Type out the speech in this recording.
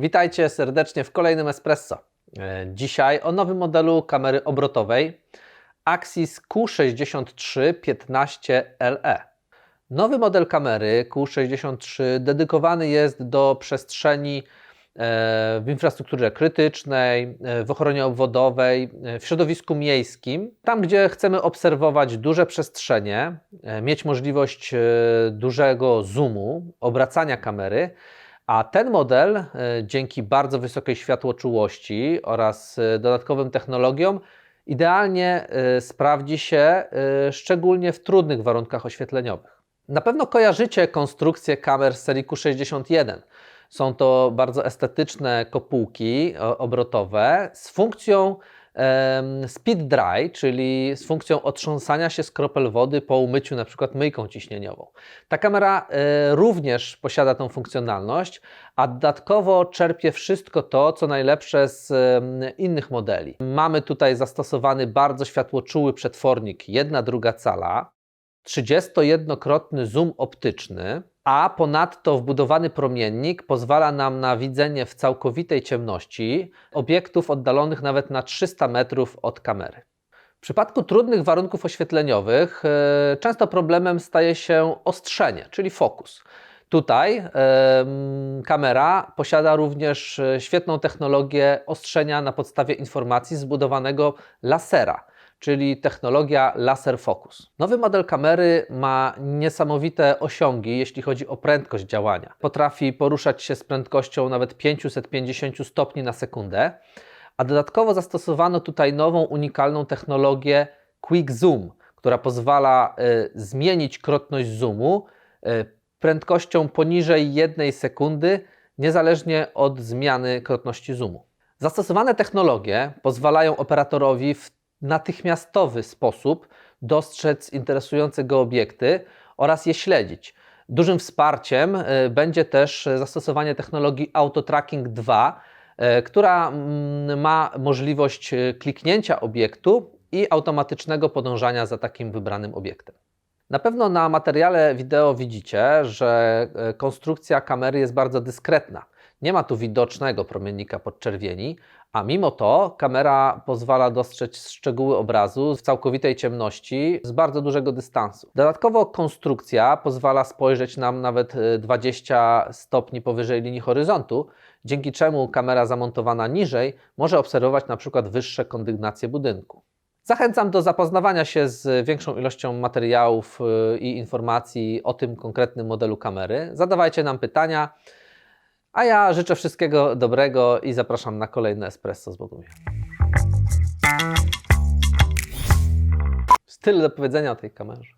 Witajcie serdecznie w kolejnym Espresso. E, Dzisiaj o nowym modelu kamery obrotowej Axis Q6315LE. Nowy model kamery Q63 dedykowany jest do przestrzeni e, w infrastrukturze krytycznej, e, w ochronie obwodowej, e, w środowisku miejskim, tam gdzie chcemy obserwować duże przestrzenie, e, mieć możliwość e, dużego zoomu, obracania kamery, a ten model e, dzięki bardzo wysokiej światłoczułości oraz e, dodatkowym technologiom idealnie e, sprawdzi się szczególnie w trudnych warunkach oświetleniowych. Na pewno kojarzycie konstrukcję kamer z serii Q61. Są to bardzo estetyczne kopułki obrotowe z funkcją speed dry, czyli z funkcją otrząsania się z kropel wody po umyciu na przykład myjką ciśnieniową. Ta kamera e, również posiada tą funkcjonalność, a dodatkowo czerpie wszystko to, co najlepsze z innych modeli. Mamy tutaj zastosowany bardzo światłoczuły przetwornik 1,2 cala, 31-krotny zoom optyczny, a ponadto wbudowany promiennik pozwala nam na widzenie w całkowitej ciemności obiektów oddalonych nawet na 300 metrów od kamery. W przypadku trudnych warunków oświetleniowych e, często problemem staje się ostrzenie, czyli fokus. Tutaj em, kamera posiada również e, świetną technologię ostrzenia na podstawie informacji zbudowanego lasera, czyli technologia laser focus. Nowy model kamery ma niesamowite osiągi, jeśli chodzi o prędkość działania. Potrafi poruszać się z prędkością nawet 550 stopni na sekundę, a dodatkowo zastosowano tutaj nową, unikalną technologię Quick Zoom, która pozwala y, zmienić krotność zoomu y, prędkością poniżej 1 sekundy, niezależnie od zmiany krotności zoomu. Zastosowane technologie pozwalają operatorowi w natychmiastowy sposób dostrzec interesujące go obiekty oraz je śledzić. Dużym wsparciem y, będzie też zastosowanie technologii Auto Tracking 2, y, która mm, ma możliwość y, kliknięcia obiektu i automatycznego podążania za takim wybranym obiektem. Na pewno na materiale wideo widzicie, że e, konstrukcja kamery jest bardzo dyskretna. Nie ma tu widocznego promiennika podczerwieni, a mimo to kamera pozwala dostrzec szczegóły obrazu w całkowitej ciemności z bardzo dużego dystansu. Dodatkowo konstrukcja pozwala spojrzeć nam nawet e, 20 stopni powyżej linii horyzontu, dzięki czemu kamera zamontowana niżej może obserwować na przykład wyższe kondygnacje budynku. Zachęcam do zapoznawania się z większą ilością materiałów y, i informacji o tym konkretnym modelu kamery. Zadawajcie nam pytania, a ja życzę wszystkiego dobrego i zapraszam na kolejne espresso z Bogumiłem. Styl do powiedzenia o tej kamerze.